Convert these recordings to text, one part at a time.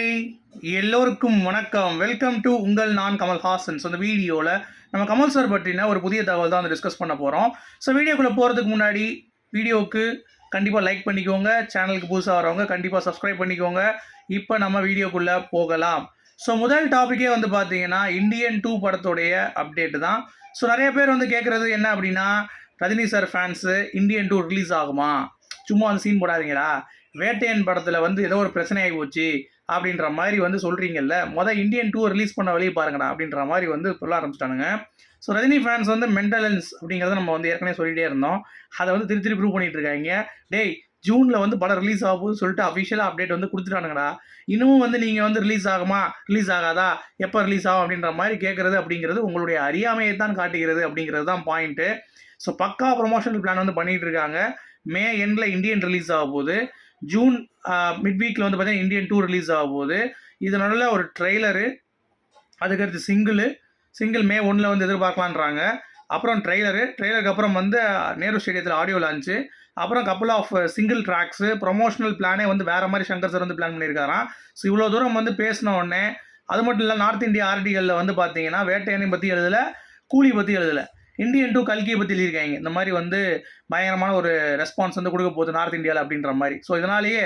Hi. எல்லோருக்கும் வணக்கம். Welcome to உங்கள் நான் கமல் ஹாசன்ஸ் அந்த வீடியோவில் நம்ம கமல் சார் பற்றின ஒரு புதிய தகவல் தான் வந்து டிஸ்கஸ் பண்ண போகிறோம் ஸோ வீடியோக்குள்ளே போகிறதுக்கு முன்னாடி வீடியோவுக்கு கண்டிப்பாக லைக் பண்ணிக்கோங்க. சேனலுக்கு புதுசாக வரவங்க கண்டிப்பாக சப்ஸ்கிரைப் பண்ணிக்கோங்க. இப்போ நம்ம வீடியோக்குள்ளே போகலாம். ஸோ முதல் டாப்பிக்கே வந்து பார்த்தீங்கன்னா இந்தியன் டூ படத்துடைய அப்டேட் தான். ஸோ நிறைய பேர் வந்து கேட்குறது என்ன அப்படின்னா Rajini sir fans Indian two release ஆகுமா? சும்மா வந்து சீன் போடாதீங்களா வேட்டையன் படத்தில் வந்து ஏதோ ஒரு பிரச்சனை ஆகி போச்சு. அப்படின்ற மாதிரி வந்து சொல்கிறீங்கல்ல மொதல் இந்தியன் டூ ரிலீஸ் பண்ண வழியை பாருங்கடா அப்படின்ற மாதிரி வந்து சொல்ல ஆரம்பிச்சிட்டானுங்க. ஸோ ரஜினி ஃபேன்ஸ் வந்து மென்டலன்ஸ் அப்படிங்கிறத நம்ம வந்து ஏற்கனவே சொல்லிகிட்டே இருந்தோம். அதை வந்து திரு திரு ப்ரூவ் பண்ணிட்டு இருக்காங்க. டேய் ஜூனில் வந்து படம் ரிலீஸ் ஆக போகுதுன்னு சொல்லிட்டு அஃபிஷியலாக அப்டேட் வந்து கொடுத்துட்டானுங்கடா. இன்னமும் வந்து நீங்கள் வந்து ரிலீஸ் ஆகுமா? ரிலீஸ் ஆகாதா? எப்போ ரிலீஸ் ஆகும் அப்படின்ற மாதிரி கேட்குறது அப்படிங்கிறது உங்களுடைய அறியாமையை தான் காட்டுகிறது அப்படிங்கிறது தான் பாயிண்ட்டு ஸோ பக்கா ப்ரொமோஷனல் பிளான் வந்து பண்ணிகிட்டு இருக்காங்க. மே எண்டில் இந்தியன் ரிலீஸ் ஆக போகுது. ஜூன் மிட் வீக்கில் வந்து பார்த்தீங்கன்னா இந்தியன் டூ ரிலீஸ் ஆக போகுது. இதனால ஒரு ட்ரெய்லரு. அதுக்கடுத்து சிங்கிள். சிங்கிள் மே ஒன்றில் வந்து எதிர்பார்க்கலான்றாங்க. அப்புறம் ட்ரெய்லரு. ட்ரெய்லருக்கு அப்புறம் வந்து நேரு ஸ்டேடியத்தில் ஆடியோ லான்ச்சு. அப்புறம் couple of single tracks promotional பிளானே வந்து வேறு மாதிரி சங்கர் சார் வந்து பிளான் பண்ணியிருக்காராம். ஸோ இவ்வளோ தூரம் வந்து பேசின உடனே அது மட்டும் இல்லை நார்த் இந்தியா ஆர்டிகளில் வந்து பார்த்தீங்கன்னா வேட்டையனை பற்றி எழுதலை கூலி பற்றி எழுதலை. இந்தியன் டூ கல்கியை பற்றி எழுதியிருக்காங்க. இந்த மாதிரி வந்து பயங்கரமான ஒரு ரெஸ்பான்ஸ் வந்து கொடுக்க போகுது நார்த் இந்தியாவில் அப்படின்ற மாதிரி. ஸோ இதனாலேயே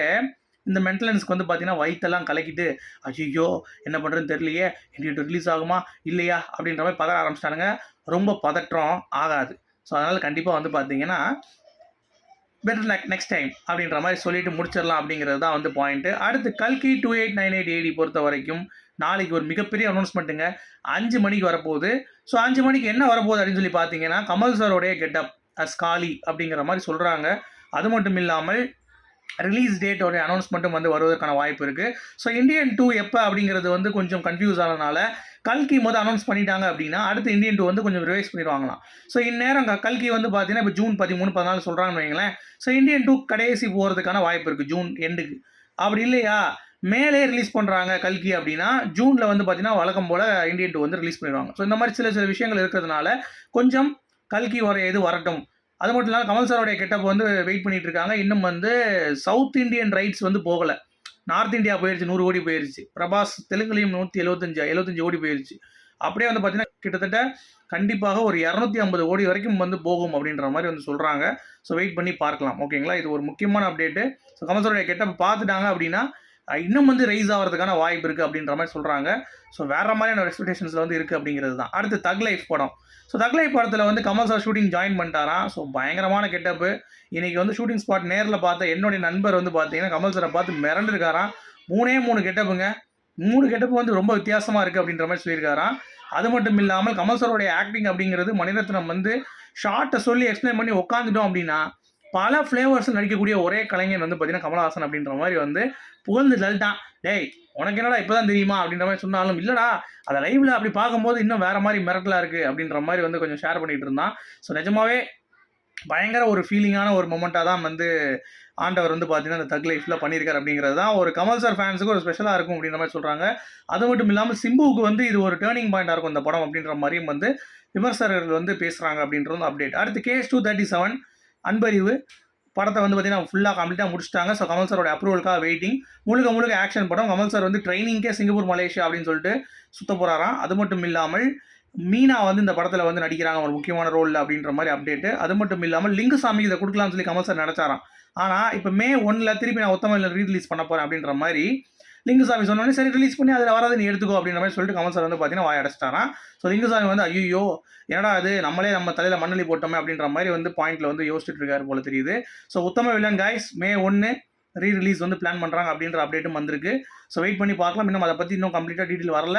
இந்த மென்டலன்ஸ்க்கு வந்து பார்த்தீங்கன்னா வயிற்றெல்லாம் கலக்கிட்டு ஐயோ என்ன பண்ணுறதுன்னு தெரியலையே இண்டியன் டூ ரிலீஸ் ஆகுமா இல்லையா அப்படின்ற மாதிரி பதற ஆரம்பிச்சிட்டானுங்க. ரொம்ப பதற்றம் ஆகாது. ஸோ அதனால் கண்டிப்பாக வந்து பார்த்தீங்கன்னா பெட்டர் லக் நெக்ஸ்ட் டைம் அப்படின்ற மாதிரி சொல்லிட்டு முடிச்சிடலாம் அப்படிங்கிறது தான் வந்து பாயிண்ட்டு அடுத்து கல்கி two eight nine eight AD பொறுத்த வரைக்கும் நாளைக்கு ஒரு மிகப்பெரிய அனௌன்ஸ்மெண்ட்டுங்க அஞ்சு மணிக்கு வரப்போகுது. ஸோ அஞ்சு மணிக்கு என்ன வரப்போகுது அப்படின்னு சொல்லி பார்த்தீங்கன்னா கமல் சாரோடைய கெட்டப் அஸ் காலி அப்படிங்கிற மாதிரி சொல்கிறாங்க அது மட்டும் இல்லாமல் ரிலீஸ் டேட்டோடைய அனௌன்ஸ்மெண்ட்டும் வந்து வருவதற்கான வாய்ப்பு இருக்குது ஸோ இந்தியன் டூ எப்போ அப்படிங்கிறது வந்து கொஞ்சம் கன்ஃபியூஸ் ஆனதுனால கல்கி மொதல் அனௌன்ஸ் பண்ணிட்டாங்க அப்படின்னா அடுத்து இந்தியன் டூ வந்து கொஞ்சம் ரிவைஸ் பண்ணிடுவாங்களாம். ஸோ இந்நேரம் கல்கி வந்து பார்த்தீங்கன்னா இப்போ ஜூன் பதிமூணு பதினாலு சொல்கிறாங்கன்னு வைங்களேன். ஸோ இந்தியன் டூ கடைசி போகிறதுக்கான வாய்ப்பு இருக்குது ஜூன் எண்டுக்கு அப்படி இல்லையா? மேலே ரிலீஸ் பண்ணுறாங்க கல்கி அப்படின்னா ஜூனில் வந்து பார்த்தீங்கன்னா வழக்கம் போல் இண்டியன் டூ வந்து ரிலீஸ் பண்ணிடுவாங்க. ஸோ இந்த மாதிரி சில சில விஷயங்கள் இருக்கிறதுனால கொஞ்சம் கல்கி வர இது வரட்டும். அது மட்டும் இல்லாமல் கமல் சாரோடைய கெட்டப் வந்து வெயிட் பண்ணிட்டு இருக்காங்க. இன்னும் வந்து சவுத் இந்தியன் ரைட்ஸ் வந்து போகலை. நார்த் இந்தியா போயிருச்சு நூறு கோடி போயிருச்சு. பிரபாஸ் தெலுங்குலையும் நூற்றி எழுபத்தஞ்சு எழுபத்தஞ்சு கோடி போயிருச்சு. அப்படியே வந்து பார்த்தீங்கன்னா கிட்டத்தட்ட கண்டிப்பாக ஒரு இரநூத்தி ஐம்பது கோடி வரைக்கும் வந்து போகும் அப்படின்ற மாதிரி வந்து சொல்கிறாங்க ஸோ வெயிட் பண்ணி பார்க்கலாம். ஓகேங்களா இது ஒரு முக்கியமான அப்டேட்டு ஸோ கமல் சாரோடைய கெட்டப் பார்த்துட்டாங்க அப்படின்னா இன்னும் வந்து ரைஸ் ஆகிறதுக்கான வாய்ப்பு இருக்குது அப்படின்ற மாதிரி சொல்கிறாங்க ஸோ வேற மாதிரியான எக்ஸ்பெக்டேஷன்ஸில் வந்து இருக்குது அப்படிங்கிறது தான். அடுத்து தக் லைஃப் படம். ஸோ தக் லைஃப் படத்தில் வந்து கமல் சார் ஷூட்டிங் ஜாயின் பண்ணிட்டாராம். ஸோ பயங்கரமான கெட்டப்பு இன்றைக்கி வந்து ஷூட்டிங் ஸ்பாட் நேரில் பார்த்த என்னுடைய நண்பர் வந்து பார்த்தீங்கன்னா கமல் சாரை பார்த்து மிரண்டுருக்காராம். மூணே மூணு கெட்டப்புங்க மூணு கெட்டப்பு வந்து ரொம்ப வித்தியாசமாக இருக்குது அப்படின்ற மாதிரி சொல்லியிருக்காராம். அது மட்டும் இல்லாமல் கமல் சாரோடைய ஆக்டிங் அப்படிங்கிறது மணிரத்னம் வந்து ஷார்ட்டை சொல்லி எக்ஸ்பிளைன் பண்ணி உட்காந்துட்டோம் அப்படின்னா பல ஃப்ளேவர்ஸ் நடிக்கக்கூடிய ஒரே கலைஞர் வந்து பார்த்தீங்கன்னா கமலஹாசன் அப்படின்ற மாதிரி வந்து புகழ்ந்து தள்ளிட்டான் டேய் உனக்கு என்னடா இப்போதான் தெரியுமா? அப்படின்ற மாதிரி சொன்னாலும் இல்லடா அதை லைவ்ல அப்படி பார்க்கும்போது இன்னும் வேற மாதிரி மிரட்டலா இருக்கு அப்படின்ற மாதிரி வந்து கொஞ்சம் ஷேர் பண்ணிட்டு இருந்தான். ஸோ நிஜமாவே பயங்கர ஒரு ஃபீலிங்கான ஒரு மொமெண்ட்டாக தான் வந்து ஆண்டவர் வந்து பார்த்தீங்கன்னா அந்த தக் லைஃப்பில் பண்ணியிருக்காரு அப்படிங்கிறது தான் ஒரு கமல் சார் ஃபேன்ஸுக்கு ஒரு ஸ்பெஷலாக இருக்கும் அப்படின்ற மாதிரி சொல்கிறாங்க அது மட்டும் இல்லாமல் சிம்புவுக்கு வந்து இது ஒரு டேர்னிங் பாயிண்டாக இருக்கும் இந்த படம் அப்படின்ற மாதிரியும் வந்து விமர்சகர்கள் வந்து பேசுகிறாங்க அப்படின்றது அப்டேட் அடுத்து case two thirty seven Anbarivu. படத்தை வந்து பார்த்தீங்கன்னா ஃபுல்லாக கம்ப்ளீட்டாக முடிச்சிட்டாங்க. ஸோ கமல் சாரோட அப்ரூவலுக்காக வெயிட்டிங் முழுக்க முழுக்க ஆக்ஷன் படம். கமல் சார் வந்து ட்ரைனிங்கே சிங்கப்பூர் மலேசியா அப்படின்னு சொல்லிட்டு சுத்த போகிறாராம் அது மட்டும் இல்லாமல் மீனா வந்து இந்த படத்தில் வந்து நடிக்கிறாங்க. ஒரு முக்கியமான ரோலில் அப்படின்ற மாதிரி அப்டேட்டு அது மட்டும் இல்லாமல் லிங்குசாமி இதை கொடுக்கலாம்னு சொல்லி கமல் சார் நினச்சாராம் ஆனால் இப்போ மே ஒன்னில் திருப்பி நான் உத்தமில் ரீரிலீஸ் பண்ண போகிறேன் அப்படின்ற மாதிரி லிங்குசாமி சொன்னோடனே சரி ரிலீஸ் பண்ணி அதில் வராது நீ எடுத்துக்கோ அப்படின்ற மாதிரி சொல்லிட்டு கமல் சார் வந்து பார்த்தீங்கன்னா வாய் அடைச்சிட்டாராம். ஸோ லிங்குசாமி வந்து ஐயோ என்னடா அது நம்மளே நம்ம தலையில் மண்ணலி போட்டோமே அப்படின்ற மாதிரி வந்து பாயிண்ட்ல வந்து யோசிச்சுட்டு இருக்காரு போல தெரியுது. ஸோ உத்தம வில்லன் காய்ஸ் மே ஒன்று ரீ ரிலீஸ் வந்து பிளான் பண்ணுறாங்க அப்படின்ற அப்டேட்டும் வந்திருக்கு. ஸோ வெயிட் பண்ணி பார்க்கலாம். இன்னும் அதை பற்றி இன்னும் கம்ப்ளீட்டாக டீட்டெயில் வரல.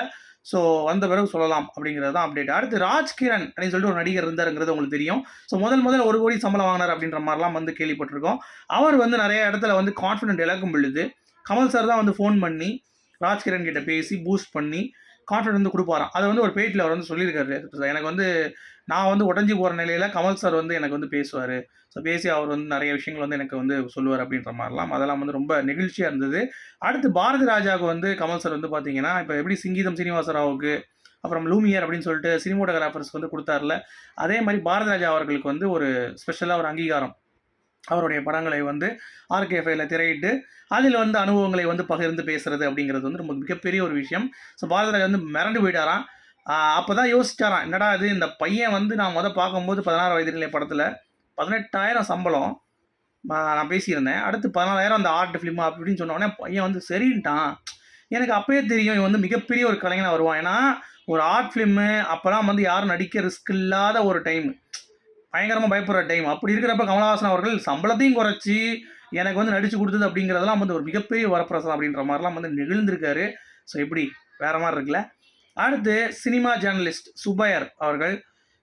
ஸோ வந்த பிறகு சொல்லலாம் அப்படிங்கிறது தான் அப்டேட் அடுத்து ராஜ்கிரண் அப்படின்னு சொல்லிட்டு ஒரு நடிகர் இருந்தாருங்கிறது உங்களுக்கு தெரியும். ஸோ முதல் முதல் ஒரு கோடி சம்பளம் வாங்கினார் அப்படின்ற மாதிரிலாம் வந்து கேள்விப்பட்டிருக்கோம். அவர் வந்து நிறைய இடத்துல வந்து கான்ஃபிடென்ட் இழக்கும் பொழுது கமல் சார் தான் வந்து ஃபோன் பண்ணி ராஜ்கிரண் கிட்ட பேசி பூஸ்ட் பண்ணி கான்ஃபிடென்ட் வந்து கொடுப்பாராம். அதை வந்து ஒரு பேட்டில் அவர் வந்து சொல்லியிருக்காரு எனக்கு வந்து நான் வந்து உடஞ்சி போகிற நிலையில் கமல் சார் வந்து எனக்கு வந்து பேசுவார். ஸோ பேசி அவர் வந்து நிறைய விஷயங்கள் வந்து எனக்கு வந்து சொல்லுவார் அப்படின்ற மாதிரிலாம். அதெல்லாம் வந்து ரொம்ப நெகிழ்ச்சியாக இருந்தது. அடுத்து பாரதி ராஜாவுக்கு வந்து கமல் சார் வந்து பார்த்தீங்கன்னா இப்போ எப்படி சிங்கீதம் சீனிவாசராவுக்கு அப்புறம் லூமியர் அப்படின்னு சொல்லிட்டு சினிமோட்டோகிராஃபர்ஸ்க்கு வந்து கொடுத்தாருல. அதே மாதிரி பாரதி ராஜா அவர்களுக்கு வந்து ஒரு ஸ்பெஷலாக ஒரு அங்கீகாரம். அவருடைய படங்களை வந்து ஆர்கேஃபைல திரையிட்டு அதில் வந்து அனுபவங்களை வந்து பகிர்ந்து பேசுறது அப்படிங்கிறது வந்து ரொம்ப மிகப்பெரிய ஒரு விஷயம். ஸோ பாரதிராஜா வந்து மிரண்டு போயிட்டாராம். அப்போ தான் யோசிச்சாராம் என்னடா இது இந்த பையன் வந்து நான் முதல் பார்க்கும்போது பதினாறு வயது நிலை படத்தில் பதினெட்டாயிரம் சம்பளம். நான் பேசியிருந்தேன். அடுத்து பதினாலாயிரம் அந்த ஆர்ட் ஃபிலிம் அப்படின்னு சொன்ன பையன் வந்து சரின்ட்டான். எனக்கு அப்பயே தெரியும் இவன் வந்து மிகப்பெரிய ஒரு கலைஞனாக வருவான். ஏன்னா ஒரு ஆர்ட் ஃபிலிம்மு அப்போலாம் வந்து யாரும் நடிக்க ரிஸ்க் இல்லாத ஒரு டைம் பயங்கரமாக பயப்படுற டைம் அப்படி இருக்கிறப்ப கமலஹாசன் அவர்கள் சம்பளத்தையும் குறைச்சி எனக்கு வந்து நடிச்சு கொடுத்தது அப்படிங்கிறதெல்லாம் வந்து ஒரு மிகப்பெரிய வரப்பிரசாதம் அப்படின்ற மாதிரிலாம் வந்து நெகிழ்ந்திருக்காரு. ஸோ எப்படி வேற மாதிரி இருக்குல்ல. அடுத்து சினிமா ஜேர்னலிஸ்ட் சுபையர் அவர்கள்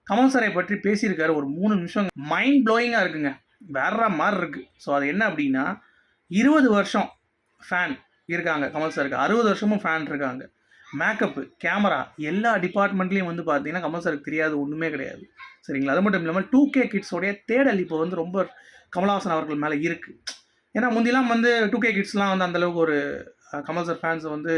கமல் சாரை பற்றி பேசியிருக்காரு. ஒரு மூணு நிமிஷம் மைண்ட் ப்ளோயிங்காக இருக்குங்க. வேற மாதிரி இருக்குது ஸோ அது என்ன அப்படின்னா இருபது வருஷம் ஃபேன் இருக்காங்க கமல் சாருக்கு. அறுபது வருஷமும் ஃபேன் இருக்காங்க. மேக்கப்பு கேமரா எல்லா டிபார்ட்மெண்ட்லேயும் வந்து பார்த்தீங்கன்னா கமல் சாருக்கு தெரியாது ஒன்றுமே கிடையாது. சரிங்களா? அது மட்டும் இல்லாமல் டூ கே கிட்ஸோடைய தேடல் இப்போ வந்து ரொம்ப கமல்ஹாசன் அவர்கள் மேலே இருக்குது ஏன்னா முந்திலாம் வந்து டூ கே கிட்ஸ்லாம் வந்து அந்தளவுக்கு ஒரு கமல் சார் ஃபேன்ஸ் வந்து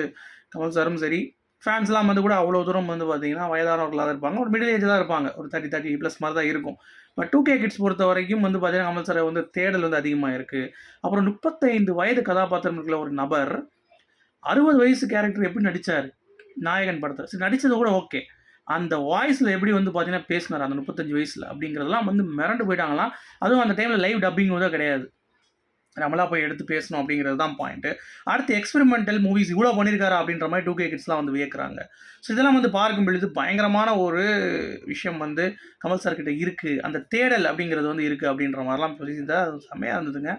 கமல் சாரும் சரி ஃபேன்ஸ்லாம் வந்து கூட அவ்வளோ தூரம் வந்து பார்த்தீங்கன்னா வயதானவர்களாக தான் இருப்பாங்க. ஒரு மிடில் ஏஜ் தான் இருப்பாங்க. ஒரு தேர்ட்டி தேர்ட்டி ப்ளஸ் மாதிரி தான் இருக்கும். பட் டூ கே கிட்ஸ் பொறுத்த வரைக்கும் வந்து பார்த்தீங்கன்னா கமல் சார் வந்து தேடல் வந்து அதிகமாக இருக்குது அப்புறம் முப்பத்தைந்து வயது கதாபாத்திரம் இருக்கிற ஒரு நபர் அறுபது வயசு கேரக்டர் எப்படி நடித்தார் நாயகன் படத்தில். சரி நடித்தது கூட ஓகே. அந்த வாய்ஸில் எப்படி வந்து பார்த்தீங்கன்னா பேசினார் அந்த முப்பத்தஞ்சு வயசில் அப்படிங்கிறதெல்லாம் வந்து மிரண்டு போயிட்டாங்களாம். அதுவும் அந்த டைமில் லைவ் டப்பிங் தான் கிடையாது. நம்மளா போய் எடுத்து பேசணும் அப்படிங்கிறது தான் பாயிண்ட்டு அடுத்து எக்ஸ்பெரிமெண்டல் மூவிஸ் இவ்வளோ பண்ணியிருக்காரா அப்படின்ற மாதிரி டூ கே கிட்ஸ்லாம் வந்து வியக்கிறாங்க. ஸோ இதெல்லாம் வந்து பார்க்கும் பொழுது பயங்கரமான ஒரு விஷயம் வந்து கமல் சார் கிட்ட இருக்குது அந்த தேடல் அப்படிங்கிறது வந்து இருக்குது அப்படின்ற மாதிரிலாம் சொல்லியிருந்தா அது செம்மையாக இருந்ததுங்க.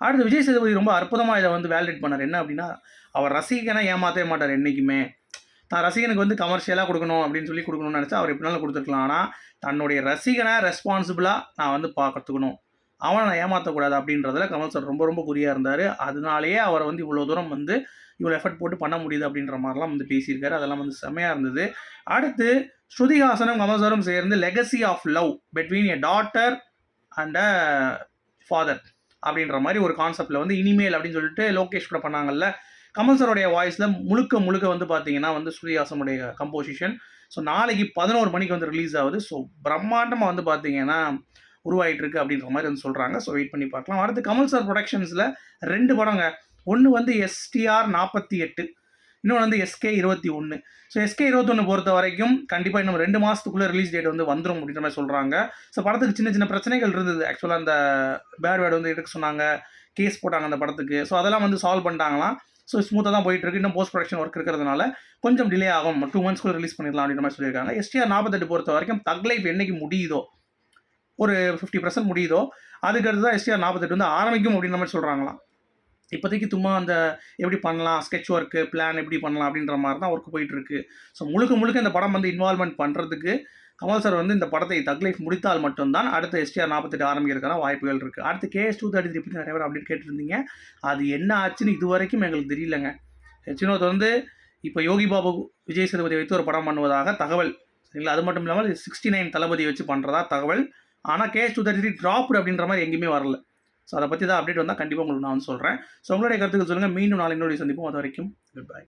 அடுத்து விஜய் சேதுபதி ரொம்ப அற்புதமாக இதை வந்து வேலிடேட் பண்ணார். என்ன அப்படின்னா அவர் ரசிகனாக ஏமாற்றவே மாட்டார் என்றைக்குமே தான் ரசிகனுக்கு வந்து கமர்ஷியலாக கொடுக்கணும் அப்படின்னு சொல்லி கொடுக்கணும்னு நினச்சா அவர் எப்படினாலும் கொடுத்துருக்கலாம். ஆனால் தன்னுடைய ரசிகனை ரெஸ்பான்சிபிளாக நான் வந்து பார்க்கறதுக்கணும். அவனை நான் ஏமாற்றக்கூடாது அப்படின்றதுல கமல் சார் ரொம்ப ரொம்ப குறியாக இருந்தார். அதனாலேயே அவரை வந்து இவ்வளோ தூரம் வந்து இவ்வளோ எஃபர்ட் போட்டு பண்ண முடியுது அப்படின்ற மாதிரிலாம் வந்து பேசியிருக்காரு. அதெல்லாம் வந்து செம்மையாக இருந்தது. அடுத்து ஸ்ருதிஹாசனும் கமல் சாரும் சேர்ந்து legacy of love between a daughter and a father அப்படின்ற மாதிரி ஒரு கான்செப்டில் வந்து இனிமேல் அப்படின்னு சொல்லிட்டு லோகேஷ் கூட பண்ணாங்கல்ல கமல் சாருடைய வாய்ஸில் முழுக்க முழுக்க வந்து பார்த்தீங்கன்னா வந்து சூரியஹாசனுடைய கம்போசிஷன் ஸோ நாளைக்கு பதினோரு மணிக்கு வந்து ரிலீஸ் ஆகுது. ஸோ பிரம்மாண்டமாக வந்து பார்த்தீங்கன்னா உருவாயிட்டு இருக்கு அப்படின்ற மாதிரி வந்து சொல்கிறாங்க ஸோ வெயிட் பண்ணி பார்க்கலாம். அடுத்து கமல் சார் ப்ரொடக்ஷன்ஸில் ரெண்டு படங்க. ஒன்று வந்து எஸ்டிஆர் நாற்பத்தி எட்டு இன்னொன்று வந்து எஸ்கே இருபத்தி ஒன்று ஸோ எஸ்கே இருபத்தொன்று பொறுத்த வரைக்கும் கண்டிப்பாக இன்னும் ரெண்டு மாதத்துக்குள்ளே ரிலீஸ் டேட் வந்து வந்துடும் அப்படின்ற மாதிரி சொல்கிறாங்க ஸோ படத்துக்கு சின்ன சின்ன பிரச்சனைகள் இருந்தது. ஆக்சுவலாக அந்த பேட் வேர்டு வந்து எடுக்க சொன்னாங்க. கேஸ் போட்டாங்க அந்த படத்துக்கு. ஸோ அதெல்லாம் வந்து சால்வ் பண்ணிட்டாங்களாம். ஸோ ஸ்மூத்தாக தான் போயிட்டு இருக்கு இன்னும் போஸ்ட் ப்ரொடக்ஷன் ஒர்க் இருக்கிறதுனால கொஞ்சம் டிலே ஆகும். டூ மந்த்ஸ்க்குள்ள ரிலீஸ் பண்ணிடலாம் அப்படின்ற மாதிரி சொல்லியிருக்காங்க. எஸ்டிஆர் நாற்பத்தெட்டு பொறுத்த வரைக்கும் தக் லைஃப் என்றைக்கு முடியுதோ ஒரு ஃபிஃப்டி பர்சன்ட் முடியுதோ அதுக்கடுத்து தான் எஸ்டிஆர் நாற்பத்தெட்டு வந்து ஆரம்பிக்கும் அப்படின்ற மாதிரி சொல்கிறாங்களாம் இப்போதைக்கு சும்மா அந்த எப்படி பண்ணலாம் ஸ்கெட்ச் ஒர்க்கு பிளான் எப்படி பண்ணலாம் அப்படின்ற மாதிரி தான் ஒர்க் போயிட்டுருக்கு. ஸோ முழுக்க முழுக்க இந்த படம் வந்து இன்வால்மெண்ட் பண்ணுறதுக்கு கமல் சார் வந்து இந்த படத்தை தக்லீஃப் முடித்தால் மட்டும்தான் அடுத்த எஸ்டிஆர் நாற்பத்தெட்டு ஆரம்பிக்கிறதுக்கான வாய்ப்புகள் இருக்குது அடுத்து கேஎஸ் டூ தேர்ட்டி த்ரீ பற்றி நிறைய பேர் அப்டேட் கேட்டிருந்தீங்க. அது என்ன ஆச்சுன்னு இது வரைக்கும் எங்களுக்கு தெரியலங்க. ஹெச்னோத் வந்து இப்போ யோகி பாபு விஜய் சேதுபதி வைத்து ஒரு படம் பண்ணுவதாக தகவல். சரிங்களா? அது மட்டும் இல்லாமல் சிக்ஸ்டி நைன் தளபதி வச்சு பண்ணுறதா தகவல். ஆனால் KS two thirty three dropped அப்படின்ற மாதிரி எங்கேயுமே வரல. ஸோ அதை பற்றி தான் அப்டேட் வந்தால் கண்டிப்பாக உங்களுக்கு நான் வந்து சொல்கிறேன் ஸோ உங்களுடைய கருத்துக்கள் சொல்லுங்கள் மீண்டும் நாளை இன்னொரு சந்திப்போம். அது வரைக்கும் குட் பை